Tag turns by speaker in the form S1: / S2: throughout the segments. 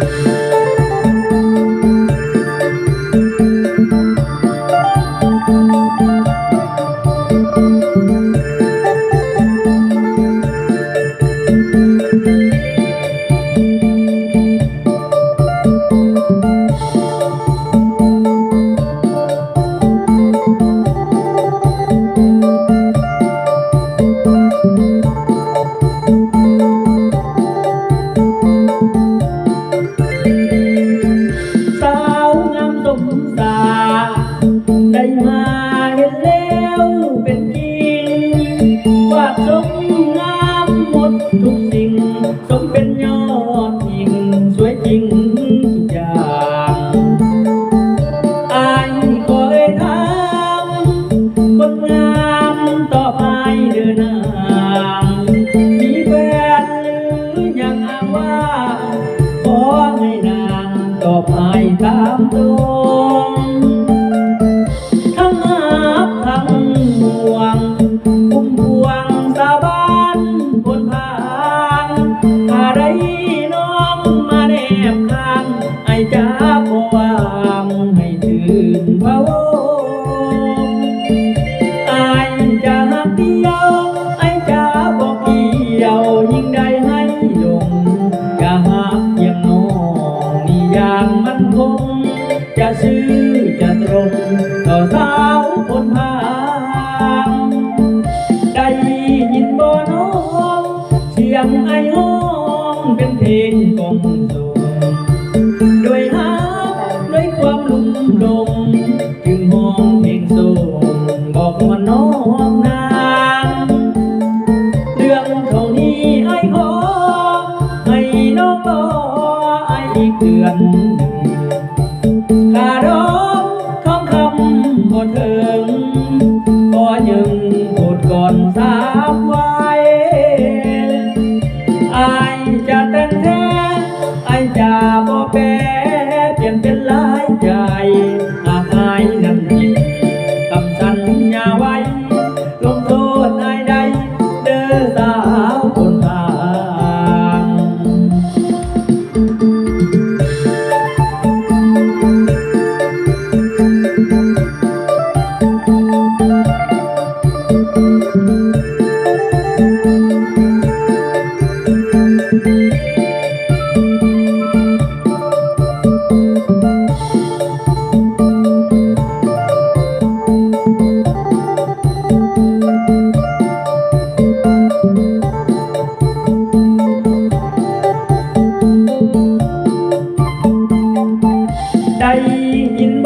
S1: Thank you. อบอายตามดวง อย่างมันคงจะซื้อ รับไว้อาจะต้งแท้อาจะบ่แปรเปลี่ยนเป็นหลายใจ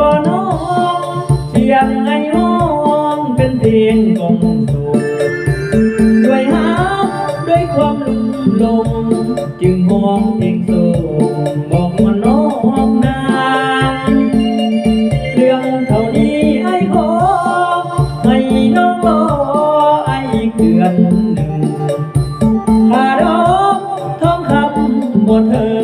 S1: บ่น้องเสียงไอ้ห้องเป็นเพลงกองสูดด้วยหาด้วยความลุ่มลง จึงห้องเพลงโสดบอกว่าน้องนานเรื่องเท่านี้ไอ้ขอให้น้องรอไอ้เกือนหนึ่งขาดอกทองคำหมดเธอ